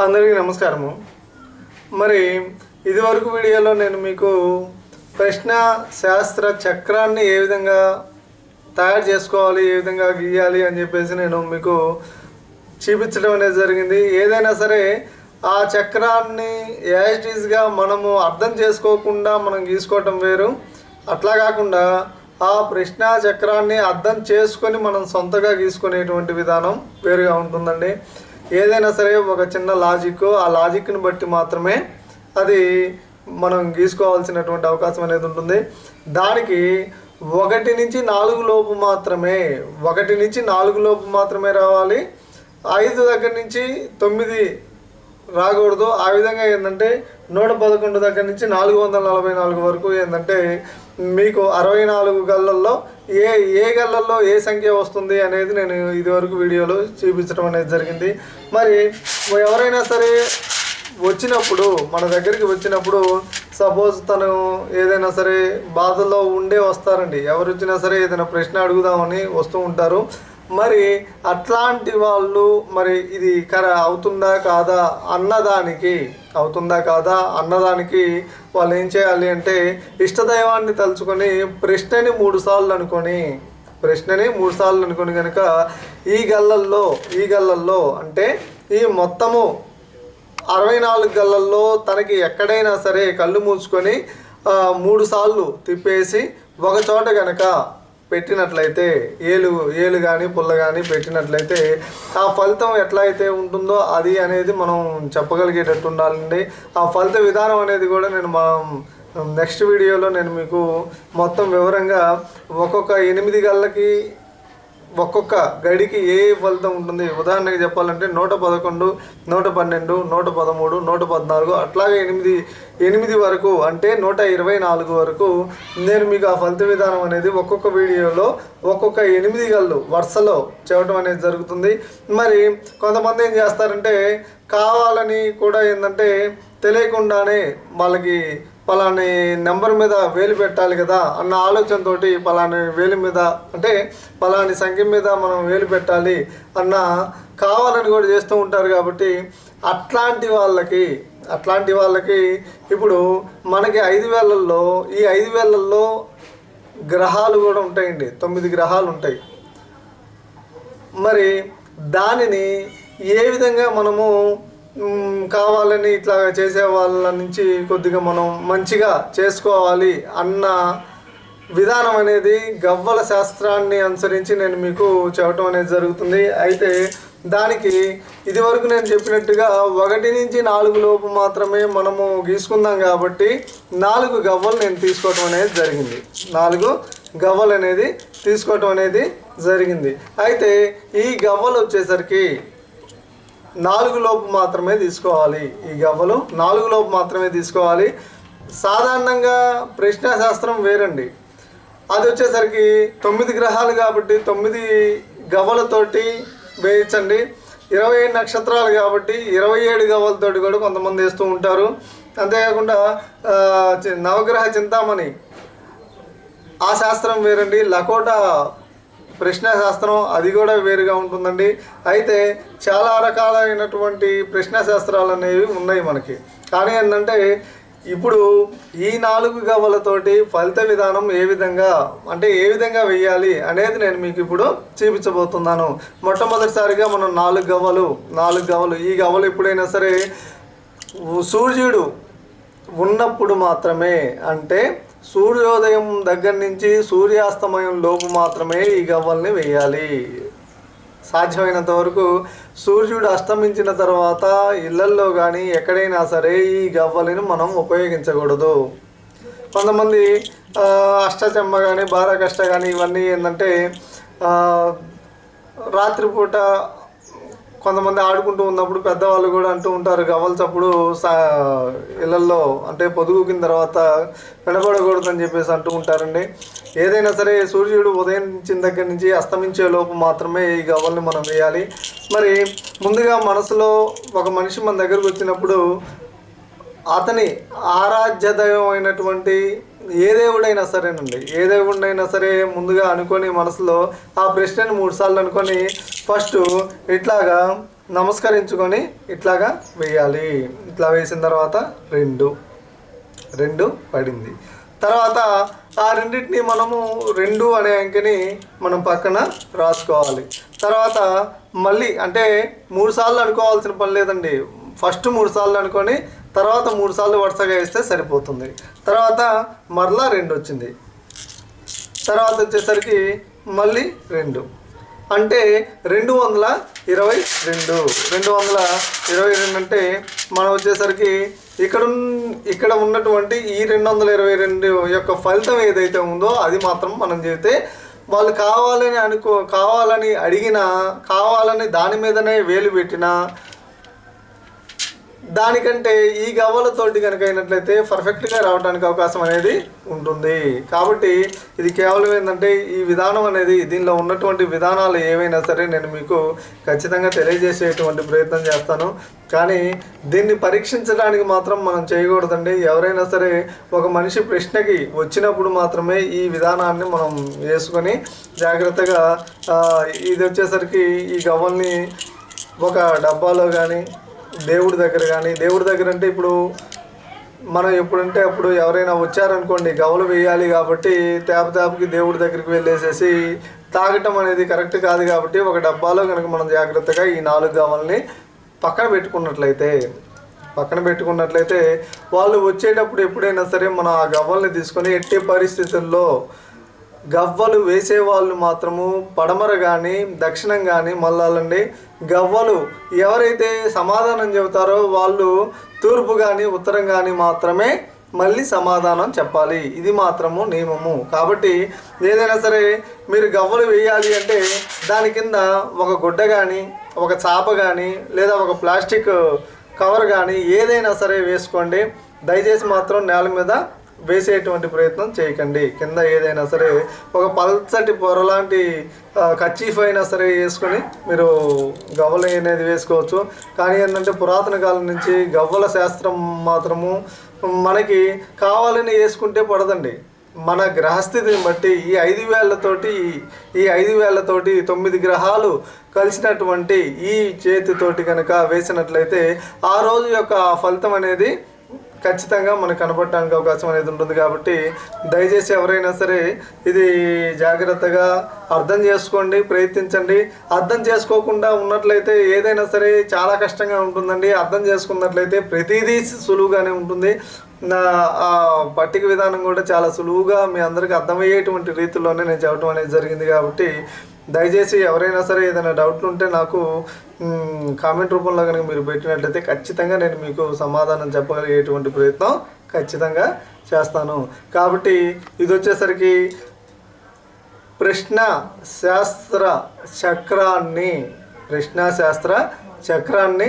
అందరికీ నమస్కారము. మరి ఇదివరకు వీడియోలో నేను మీకు ప్రశ్న శాస్త్ర చక్రాన్ని ఏ విధంగా తయారు చేసుకోవాలి ఏ విధంగా గీయాలి అని చెప్పేసి నేను మీకు చూపించడం అనేది జరిగింది. ఏదైనా సరే ఆ చక్రాన్ని యాజిటీస్గా మనము అర్థం చేసుకోకుండా మనం గీసుకోవటం వేరు. అట్లా కాకుండా ఆ ప్రశ్న చక్రాన్ని అర్థం చేసుకొని మనం సొంతగా గీసుకునేటువంటి విధానం వేరుగా ఉంటుందండి. ఏదైనా సరే ఒక చిన్న లాజిక్ ఆ లాజిక్ని బట్టి మాత్రమే అది మనం గీసుకోవాల్సినటువంటి అవకాశం అనేది ఉంటుంది. దానికి ఒకటి నుంచి నాలుగు లోపు మాత్రమే ఒకటి నుంచి నాలుగు లోపు మాత్రమే రావాలి. ఐదు దగ్గర నుంచి తొమ్మిది రాకూడదు. ఆ విధంగా ఏంటంటే నూట పదకొండు దగ్గర నుంచి నాలుగు వందల నలభై నాలుగు వరకు ఏంటంటే మీకు అరవై నాలుగు గళ్ళల్లో ఏ ఏ గళ్ళల్లో ఏ సంఖ్య వస్తుంది అనేది నేను ఇదివరకు వీడియోలో చూపించడం అనేది జరిగింది. మరి ఎవరైనా సరే వచ్చినప్పుడు మన దగ్గరికి వచ్చినప్పుడు సపోజ్ తను ఏదైనా సరే బాధల్లో ఉండే వస్తారండి. ఎవరు వచ్చినా సరే ఏదైనా ప్రశ్న అడుగుదామని వస్తూ ఉంటారు. మరి అట్లాంటి వాళ్ళు మరి ఇది కర అవుతుందా కాదా అన్నదానికి అవుతుందా కాదా అన్నదానికి వాళ్ళు ఏం చేయాలి అంటే ఇష్టదైవాన్ని తలుచుకొని ప్రశ్నని మూడు సార్లు అనుకొని ప్రశ్నని మూడు సార్లు అనుకొని కనుక ఈ గల్లల్లో ఈ గల్లల్లో అంటే ఈ మొత్తము అరవై నాలుగు గళ్ళల్లో తనకి ఎక్కడైనా సరే కళ్ళు మూసుకొని మూడు సార్లు తిప్పేసి ఒక చోట గనక పెట్టినట్లయితే ఏలు ఏలు కానీ పుల్ల కానీ పెట్టినట్లయితే ఆ ఫలితం ఎట్లా అయితే ఉంటుందో అది అనేది మనం చెప్పగలిగేటట్టు ఉండాలండి. ఆ ఫలిత విధానం అనేది కూడా నేను మనం నెక్స్ట్ వీడియోలో నేను మీకు మొత్తం వివరంగా ఒక్కొక్క ఎనిమిది గళ్ళకి ఒక్కొక్క గడికి ఏ ఫలితం ఉంటుంది? ఉదాహరణకి చెప్పాలంటే నూట పదకొండు నూట పన్నెండు నూట పదమూడు నూట పద్నాలుగు అట్లాగే ఎనిమిది ఎనిమిది వరకు అంటే నూట ఇరవై నాలుగు వరకు నేను మీకు ఆ ఫలిత విధానం అనేది ఒక్కొక్క వీడియోలో ఒక్కొక్క ఎనిమిది గళ్ళు వరుసలో చెప్పడం అనేది జరుగుతుంది. మరి కొంతమంది ఏం చేస్తారంటే కావాలని కూడా ఏంటంటే తెలియకుండానే వాళ్ళకి పలాని నెంబర్ మీద వేలు పెట్టాలి కదా అన్న ఆలోచనతోటి పలాని వేలు మీద అంటే పలాని సంఖ్య మీద మనం వేలు పెట్టాలి అన్న కావాలని కూడా చేస్తూ ఉంటారు కాబట్టి అట్లాంటి వాళ్ళకి అట్లాంటి వాళ్ళకి ఇప్పుడు మనకి ఐదు వేలల్లో ఈ ఐదు వేలల్లో గ్రహాలు కూడా ఉంటాయండి. తొమ్మిది గ్రహాలు ఉంటాయి. మరి దానిని ఏ విధంగా మనము కావాలని ఇట్లా చేసే వాళ్ళ నుంచి కొద్దిగా మనం మంచిగా చేసుకోవాలి అన్న విధానం అనేది గవ్వల శాస్త్రాన్ని అనుసరించి నేను మీకు చెప్పడం అనేది జరుగుతుంది. అయితే దానికి ఇదివరకు నేను చెప్పినట్టుగా ఒకటి నుంచి నాలుగు లోపు మాత్రమే మనము గీసుకుందాం కాబట్టి నాలుగు గవ్వలు నేను తీసుకోవటం అనేది జరిగింది. నాలుగు గవ్వలు అనేది తీసుకోవటం అనేది జరిగింది. అయితే ఈ గవ్వలు వచ్చేసరికి నాలుగు లోపు మాత్రమే తీసుకోవాలి ఈ గవ్వలు. నాలుగు లోపు మాత్రమే తీసుకోవాలి. సాధారణంగా ప్రశ్నాశాస్త్రం వేరండి. అది వచ్చేసరికి తొమ్మిది గ్రహాలు కాబట్టి తొమ్మిది గవ్వలతోటి వేయించండి ఇరవై ఏడు నక్షత్రాలు కాబట్టి ఇరవై ఏడు గవ్వలతోటి కూడా కొంతమంది వేస్తూ ఉంటారు. అంతేకాకుండా నవగ్రహ చింతామణి. ఆ శాస్త్రం వేరండి. లకోటా ప్రశ్న శాస్త్రం అది కూడా వేరుగా ఉంటుందండి. అయితే చాలా రకాలైనటువంటి ప్రశ్న శాస్త్రాలు అనేవి ఉన్నాయి మనకి. కానీ ఏంటంటే ఇప్పుడు ఈ నాలుగు గవ్వలతోటి ఫలిత విధానం ఏ విధంగా అంటే ఏ విధంగా వేయాలి అనేది నేను మీకు ఇప్పుడు చూపించబోతున్నాను. మొట్టమొదటిసారిగా మనం నాలుగు గవ్వలు నాలుగు గవ్వలు ఈ గవ్వలు ఎప్పుడైనా సరే సూర్యుడు ఉన్నప్పుడు మాత్రమే అంటే సూర్యోదయం దగ్గర నుంచి సూర్యాస్తమయం లోపు మాత్రమే ఈ గవ్వల్ని వేయాలి. సాధ్యమైనంత వరకు సూర్యుడు అస్తమించిన తర్వాత ఇళ్ళల్లో కానీ ఎక్కడైనా సరే ఈ గవ్వలను మనం ఉపయోగించకూడదు. కొంతమంది అష్టచెమ్మ కానీ బారాకష్ట కానీ ఇవన్నీ ఏంటంటే రాత్రిపూట కొంతమంది ఆడుకుంటూ ఉన్నప్పుడు పెద్దవాళ్ళు కూడా అంటూ ఉంటారు గవల్చప్పుడు సా ఇళ్ళల్లో అంటే పొదుగుకిన తర్వాత వినబడకూడదని చెప్పేసి అంటూ ఉంటారండి. ఏదైనా సరే సూర్యుడు ఉదయించిన దగ్గర నుంచి అస్తమించే లోపు మాత్రమే ఈ గవ్వల్ని మనం వేయాలి. మరి ముందుగా మనసులో ఒక మనిషి మన దగ్గరకు వచ్చినప్పుడు అతని ఆరాధ్య దైవమైనటువంటి అయినటువంటి ఏ దేవుడైనా సరేనండి. ఏ దేవుడినైనా సరే ముందుగా అనుకొని మనసులో ఆ ప్రశ్నని మూడుసార్లు అనుకొని ఫస్ట్ ఇట్లాగా నమస్కరించుకొని ఇట్లాగా వేయాలి. ఇట్లా వేసిన తర్వాత రెండు. రెండు పడింది. తర్వాత ఆ రెండింటిని మనము రెండు అనే అంకెని మనం పక్కన రాసుకోవాలి. తర్వాత మళ్ళీ అంటే మూడు సార్లు అనుకోవాల్సిన పని లేదండి. ఫస్ట్ మూడు సార్లు అనుకొని తర్వాత మూడు సార్లు వరుసగా వేస్తే సరిపోతుంది. తర్వాత మరలా రెండు వచ్చింది. తర్వాత వచ్చేసరికి మళ్ళీ రెండు. అంటే రెండు వందల ఇరవై రెండు. రెండు వందల ఇరవై రెండు అంటే మనం వచ్చేసరికి ఇక్కడ ఇక్కడ ఉన్నటువంటి ఈ రెండు వందల ఇరవై రెండు యొక్క ఫలితం ఏదైతే ఉందో అది మాత్రం మనం చెబితే వాళ్ళు కావాలని అనుకో కావాలని అడిగినా కావాలని దాని మీదనే వేలు పెట్టినా దానికంటే ఈ గవ్వలతోటి కనుక అయినట్లయితే పర్ఫెక్ట్గా రావడానికి అవకాశం అనేది ఉంటుంది. కాబట్టి ఇది కేవలం ఏంటంటే ఈ విధానం అనేది దీనిలో ఉన్నటువంటి విధానాలు ఏవైనా సరే నేను మీకు ఖచ్చితంగా తెలియజేసేటువంటి ప్రయత్నం చేస్తాను. కానీ దీన్ని పరీక్షించడానికి మాత్రం మనం చేయకూడదండి. ఎవరైనా సరే ఒక మనిషి ప్రశ్నకి వచ్చినప్పుడు మాత్రమే ఈ విధానాన్ని మనం వేసుకొని జాగ్రత్తగా ఇది వచ్చేసరికి ఈ గవ్వల్ని ఒక డబ్బాలో కానీ దేవుడి దగ్గర కానీ దేవుడి దగ్గర అంటే ఇప్పుడు మనం ఎప్పుడంటే అప్పుడు ఎవరైనా వచ్చారనుకోండి గవలు వేయాలి కాబట్టి తేప తేపకి దేవుడి దగ్గరికి వెళ్ళేసేసి తాగటం అనేది కరెక్ట్ కాదు కాబట్టి ఒక డబ్బాలో కనుక మనం జాగ్రత్తగా ఈ నాలుగు గవల్ని పక్కన పెట్టుకున్నట్లయితే పక్కన పెట్టుకున్నట్లయితే వాళ్ళు వచ్చేటప్పుడు ఎప్పుడైనా సరే మనం ఆ గవ్వల్ని తీసుకొని ఎట్టి పరిస్థితుల్లో గవ్వలు వేసేవాళ్ళు మాత్రము పడమర కానీ దక్షిణం కానీ మళ్ళాలండి. గవ్వలు ఎవరైతే సమాధానం చెబుతారో వాళ్ళు తూర్పు కానీ ఉత్తరం కానీ మాత్రమే మళ్ళీ సమాధానం చెప్పాలి. ఇది మాత్రము నియమము. కాబట్టి ఏదైనా సరే మీరు గవ్వలు వేయాలి అంటే దాని కింద ఒక గుడ్డ కానీ ఒక చాప కానీ లేదా ఒక ప్లాస్టిక్ కవర్ కానీ ఏదైనా సరే వేసుకోండి. దయచేసి మాత్రం నేల మీద వేసేటువంటి ప్రయత్నం చేయకండి. కింద ఏదైనా సరే ఒక పల్చటి పొర లాంటి కచ్చీఫ్ అయినా సరే వేసుకొని మీరు గవ్వలు అనేది వేసుకోవచ్చు. కానీ ఏంటంటే పురాతన కాలం నుంచి గవ్వల శాస్త్రం మాత్రము మనకి కావాలని వేసుకుంటే పడదండి. మన గ్రహస్థితిని బట్టి ఈ ఐదు వేళ్ళతోటి ఈ ఐదు వేళ్ళతోటి తొమ్మిది గ్రహాలు కలిసినటువంటి ఈ చేతితోటి కనుక వేసినట్లయితే ఆ రోజు యొక్క ఫలితం అనేది ఖచ్చితంగా మనకు కనపడటానికి అవకాశం అనేది ఉంటుంది కాబట్టి దయచేసి ఎవరైనా సరే ఇది జాగ్రత్తగా అర్థం చేసుకోండి ప్రయత్నించండి. అర్థం చేసుకోకుండా ఉన్నట్లయితే ఏదైనా సరే చాలా కష్టంగా ఉంటుందండి. అర్థం చేసుకున్నట్లయితే ప్రతిదీ సులువుగానే ఉంటుంది. నా ఆ పట్టిక విధానం కూడా చాలా సులువుగా మీ అందరికీ అర్థమయ్యేటువంటి రీతిలోనే నేను చెప్పడం అనేది జరిగింది కాబట్టి దయచేసి ఎవరైనా సరే ఏదైనా డౌట్లు ఉంటే నాకు కామెంట్ రూపంలో కనుక మీరు పెట్టినట్లయితే ఖచ్చితంగా నేను మీకు సమాధానం చెప్పగలిగేటువంటి ప్రయత్నం ఖచ్చితంగా చేస్తాను. కాబట్టి ఇది వచ్చేసరికి ప్రశ్న శాస్త్ర చక్రాన్ని ప్రశ్న శాస్త్ర చక్రాన్ని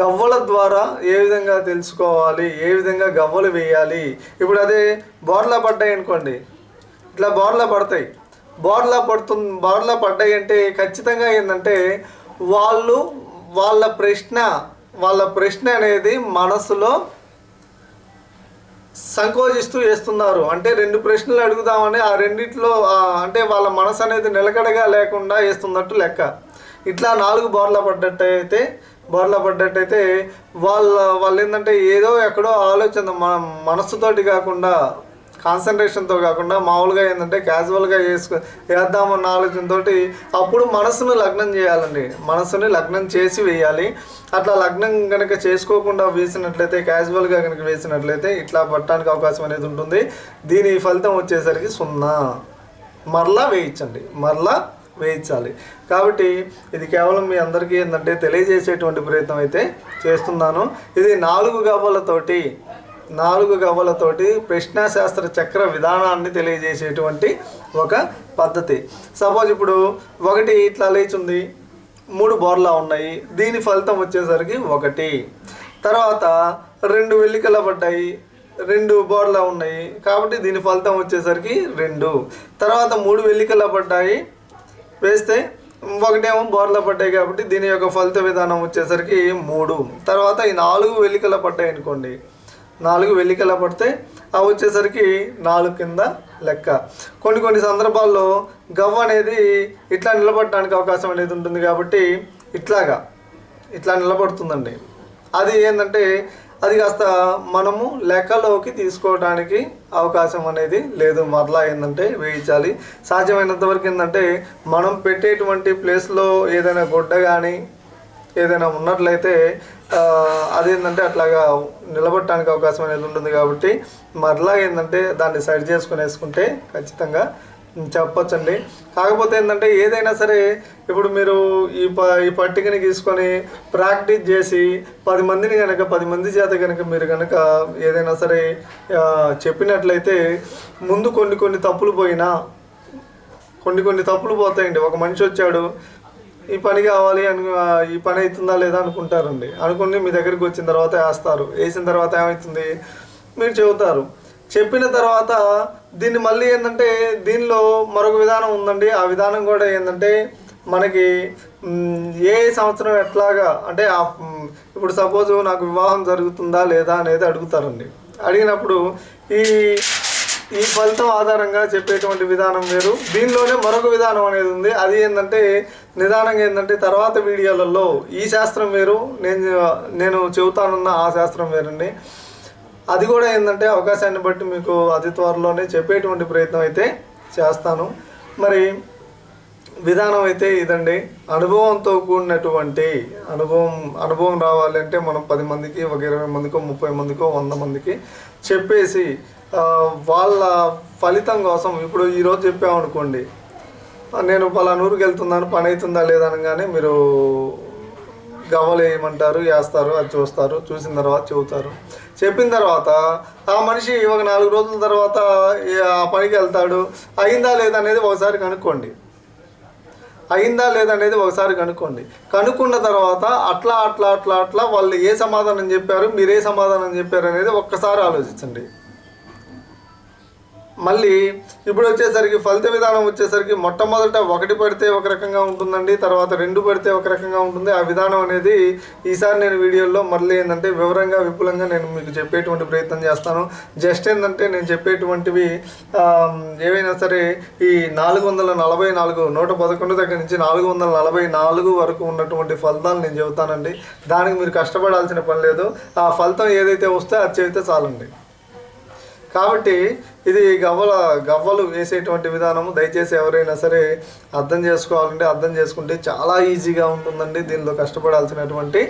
గవ్వల ద్వారా ఏ విధంగా తెలుసుకోవాలి? ఏ విధంగా గవ్వలు వేయాలి? ఇప్పుడు అదే బోర్లా పడ్డాయి అనుకోండి. ఇట్లా బోర్లా పడతాయి. బోర్లా పడుతుంది బోర్లా పడ్డాయంటే ఖచ్చితంగా ఏంటంటే వాళ్ళు వాళ్ళ ప్రశ్న వాళ్ళ ప్రశ్న అనేది మనసులో సంకోచిస్తూ వేస్తున్నారు అంటే రెండు ప్రశ్నలు అడుగుదామని ఆ రెండిట్లో అంటే వాళ్ళ మనసు అనేది నిలకడగా లేకుండా వేస్తున్నట్టు లెక్క. ఇట్లా నాలుగు బోర్ల పడ్డట్టయితే బోర్ల పడ్డట్టయితే వాళ్ళ వాళ్ళు ఏంటంటే ఏదో ఎక్కడో ఆలోచన మన మనస్సుతోటి కాకుండా కాన్సన్ట్రేషన్తో కాకుండా మామూలుగా ఏంటంటే క్యాజువల్గా వేసుకు వేద్దామన్న ఆలోచనతో అప్పుడు మనసును లగ్నం చేయాలండి. మనసుని లగ్నం చేసి వేయాలి. అట్లా లగ్నం కనుక చేసుకోకుండా వేసినట్లయితే క్యాజువల్గా కనుక వేసినట్లయితే ఇట్లా పట్టడానికి అవకాశం అనేది ఉంటుంది. దీని ఫలితం వచ్చేసరికి సున్నా. మరలా వేయించండి. మరలా వేయించాలి. కాబట్టి ఇది కేవలం మీ అందరికీ ఏంటంటే తెలియజేసేటువంటి ప్రయత్నం అయితే చేస్తున్నాను. ఇది నాలుగు గవ్వలతోటి నాలుగు గవ్వలతోటి ప్రశ్నాశాస్త్ర చక్ర విధానాన్ని తెలియజేసేటువంటి ఒక పద్ధతి. సపోజ్ ఇప్పుడు ఒకటి ఇట్లా లేచుంది మూడు బోర్లా ఉన్నాయి దీని ఫలితం వచ్చేసరికి ఒకటి. తర్వాత రెండు వెల్లికల పడ్డాయి రెండు బోర్లా ఉన్నాయి కాబట్టి దీని ఫలితం వచ్చేసరికి రెండు. తర్వాత మూడు వెల్లికల పడ్డాయి వేస్తే ఒకటేమో బోర్ల పడ్డాయి కాబట్టి దీని యొక్క ఫలిత విధానం వచ్చేసరికి మూడు. తర్వాత ఈ నాలుగు వెల్లికల పడ్డాయి అనుకోండి నాలుగు వెల్లికల పడితే అవి వచ్చేసరికి నాలుగు కింద లెక్క. కొన్ని కొన్ని సందర్భాల్లో గవ్వ అనేది ఇట్లా నిలబడటానికి అవకాశం అనేది ఉంటుంది కాబట్టి ఇట్లాగా ఇట్లా నిలబడుతుందండి. అది ఏంటంటే అది కాస్త మనము లెక్కలోకి తీసుకోవడానికి అవకాశం అనేది లేదు. మరలా ఏంటంటే వేయించాలి. సాధ్యమైనంత వరకు ఏంటంటే మనం పెట్టేటువంటి ప్లేస్లో ఏదైనా గుడ్డ కానీ ఏదైనా ఉన్నట్లయితే అదేంటంటే అట్లాగా నిలబడటానికి అవకాశం అనేది ఉంటుంది కాబట్టి మరలా ఏంటంటే దాన్ని సరి చేసుకుని వేసుకుంటే ఖచ్చితంగా చెప్పొచ్చండి. కాకపోతే ఏంటంటే ఏదైనా సరే ఇప్పుడు మీరు ఈ ప ఈ పట్టికని తీసుకొని ప్రాక్టీస్ చేసి పది మందిని కనుక పది మంది చేత కనుక మీరు కనుక ఏదైనా సరే చెప్పినట్లయితే ముందు కొన్ని కొన్ని తప్పులు పోయినా కొన్ని కొన్ని తప్పులు పోతాయండి. ఒక మనిషి వచ్చాడు ఈ పని కావాలి అను ఈ పని అవుతుందా లేదా అనుకుంటారండి. అనుకుని మీ దగ్గరికి వచ్చిన తర్వాత వేస్తారు. వేసిన తర్వాత ఏమవుతుంది? మీరు చెబుతారు. చెప్పిన తర్వాత దీన్ని మళ్ళీ ఏంటంటే దీనిలో మరొక విధానం ఉందండి. ఆ విధానం కూడా ఏంటంటే మనకి ఏ సంవత్సరం ఎట్లాగా అంటే ఇప్పుడు సపోజ్ నాకు వివాహం జరుగుతుందా లేదా అనేది అడుగుతారండి. అడిగినప్పుడు ఈ ఈ ఫలితం ఆధారంగా చెప్పేటువంటి విధానం వేరు. దీనిలోనే మరొక విధానం అనేది ఉంది. అది ఏంటంటే నిదానంగా ఏంటంటే తర్వాత వీడియోలలో ఈ శాస్త్రం వేరు నేను నేను చెబుతానున్న ఆ శాస్త్రం వేరండి. అది కూడా ఏంటంటే అవకాశాన్ని బట్టి మీకు అతి త్వరలోనే చెప్పేటువంటి ప్రయత్నం అయితే చేస్తాను. మరి విధానం అయితే ఇదండి. అనుభవంతో కూడినటువంటి అనుభవం అనుభవం రావాలి అంటే మనం పది మందికి ఒక ఇరవై మందికో ముప్పై మందికో వంద మందికి చెప్పేసి వాళ్ళ ఫలితం కోసం ఇప్పుడు ఈరోజు చెప్పామనుకోండి నేను పలానూరుకి వెళ్తున్నాను పని అవుతుందా లేదనగానే మీరు గవ్వలు వేయమంటారు వేస్తారు అది చూస్తారు చూసిన తర్వాత చెబుతారు. చెప్పిన తర్వాత ఆ మనిషి ఒక నాలుగు రోజుల తర్వాత ఆ పనికి వెళ్తాడు అయిందా లేదనేది ఒకసారి కనుక్కోండి. అయిందా లేదనేది ఒకసారి కనుక్కోండి. కనుక్కున్న తర్వాత అట్లా అట్లా అట్లా అట్లా వాళ్ళు ఏ సమాధానం చెప్పారు మీరు ఏ సమాధానం చెప్పారు అనేది ఒక్కసారి ఆలోచించండి. మళ్ళీ ఇప్పుడు వచ్చేసరికి ఫలిత విధానం వచ్చేసరికి మొట్టమొదట ఒకటి పడితే ఒక రకంగా ఉంటుందండి తర్వాత రెండు పడితే ఒక రకంగా ఉంటుంది. ఆ విధానం అనేది ఈసారి నేను వీడియోలో మళ్ళీ ఏంటంటే వివరంగా విపులంగా నేను మీకు చెప్పేటువంటి ప్రయత్నం చేస్తాను. జస్ట్ ఏంటంటే నేను చెప్పేటువంటివి ఏవైనా సరే ఈ నాలుగు వందల నలభై నాలుగు నూట పదకొండు దగ్గర నుంచి నాలుగు వందల నలభై నాలుగు వరకు ఉన్నటువంటి ఫలితాలు నేను చెబుతానండి. దానికి మీరు కష్టపడాల్సిన పని లేదు. ఆ ఫలితం ఏదైతే వస్తే అది చెబితే చాలండి. కాబట్టి ఇది గవ్వల గవ్వలు వేసేటువంటి విధానము. దయచేసి ఎవరైనా సరే అర్థం చేసుకోవాలంటే అర్థం చేసుకుంటే చాలా ఈజీగా ఉంటుందండి. దీనిలో కష్టపడాల్సినటువంటి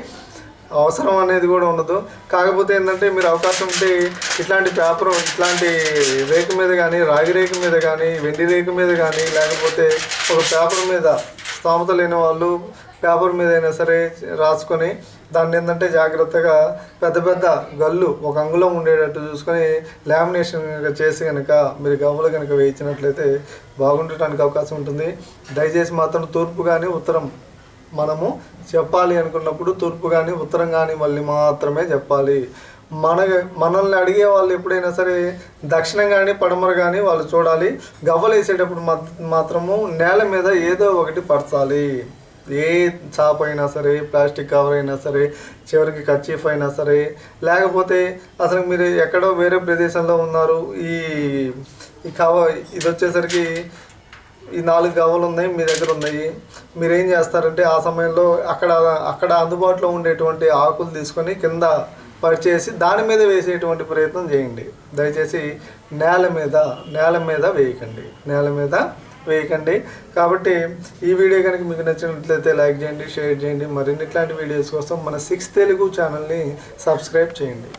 అవసరం అనేది కూడా ఉండదు. కాకపోతే ఏంటంటే మీరు అవకాశం ఉంటే ఇట్లాంటి పేపర్ ఇట్లాంటి రేకు మీద కానీ రాగి రేకు మీద కానీ వెండి రేకు మీద కానీ లేకపోతే ఒక పేపర్ మీద స్తోమత లేని వాళ్ళు పేపర్ మీద అయినా సరే రాసుకొని దాన్ని ఏంటంటే జాగ్రత్తగా పెద్ద పెద్ద గల్లు ఒక అంగుళం ఉండేటట్టు చూసుకొని లామినేషన్ కనుక చేసి కనుక మీరు గవ్వలు కనుక వేయించినట్లయితే బాగుండటానికి అవకాశం ఉంటుంది. దయచేసి మాత్రం తూర్పు కానీ ఉత్తరం మనము చెప్పాలి అనుకున్నప్పుడు తూర్పు కానీ ఉత్తరం కానీ మళ్ళీ మాత్రమే చెప్పాలి. మన మనల్ని అడిగే వాళ్ళు ఎప్పుడైనా సరే దక్షిణం కానీ పడమర కానీ వాళ్ళు చూడాలి. గవ్వలు వేసేటప్పుడు మాత్రము నేల మీద ఏదో ఒకటి పరచాలి. ఏ చాప అయినా సరే ప్లాస్టిక్ కవర్ అయినా సరే చివరికి కచ్చీఫ్ అయినా సరే లేకపోతే అసలు మీరు ఎక్కడో వేరే ప్రదేశంలో ఉన్నారు ఈ ఈ కవ ఇది వచ్చేసరికి ఈ నాలుగు కవలు ఉన్నాయి మీ దగ్గర ఉన్నాయి. మీరు ఏం చేస్తారంటే ఆ సమయంలో అక్కడ అక్కడ అందుబాటులో ఉండేటువంటి ఆకులు తీసుకొని కింద పరిచేసి దాని మీద వేసేటువంటి ప్రయత్నం చేయండి. దయచేసి నేల మీద నేల మీద వేయకండి. నేల మీద వేయకండి. కాబట్టి ఈ వీడియో కనుక మీకు నచ్చినట్లయితే లైక్ చేయండి షేర్ చేయండి. మరిన్ని ఇట్లాంటి వీడియోస్ కోసం మన సిక్స్ తెలుగు ఛానల్ని సబ్స్క్రైబ్ చేయండి.